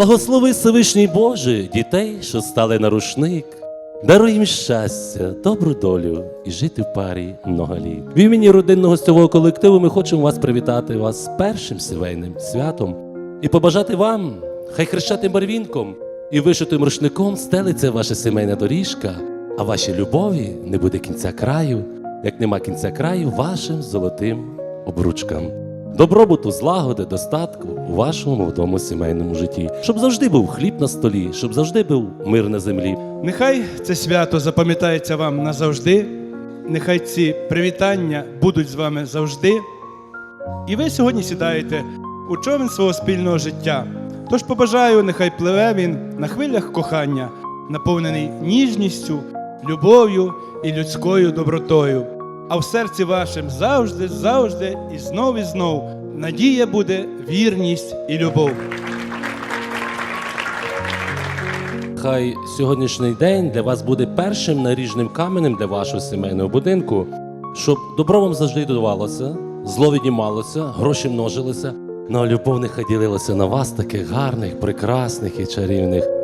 Благослови Всевишній Боже, дітей, що стали на рушник. Даруй їм щастя, добру долю і жити в парі много літ. В імені родинного гостьового колективу ми хочемо вас привітати вас з першим сімейним святом і побажати вам, хай хрещатим барвінком і вишитим рушником стелиться ваша сімейна доріжка, а вашій любові не буде кінця краю, як нема кінця краю вашим золотим обручкам. Добробуту, злагоди, достатку у вашому молодому сімейному житті, щоб завжди був хліб на столі, щоб завжди був мир на землі. Нехай це свято запам'ятається вам назавжди. Нехай ці привітання будуть з вами завжди. І ви сьогодні сідаєте у човен свого спільного життя. Тож побажаю, нехай пливе він на хвилях кохання, наповнений ніжністю, любов'ю і людською добротою. А в серці вашим завжди, завжди і знов і знов надія буде, вірність і любов. Хай сьогоднішній день для вас буде першим наріжним каменем для вашого сімейного будинку, щоб добро вам завжди давалося, зло віднімалося, гроші множилися, ну а любов нехай ділилася на вас, таких гарних, прекрасних і чарівних.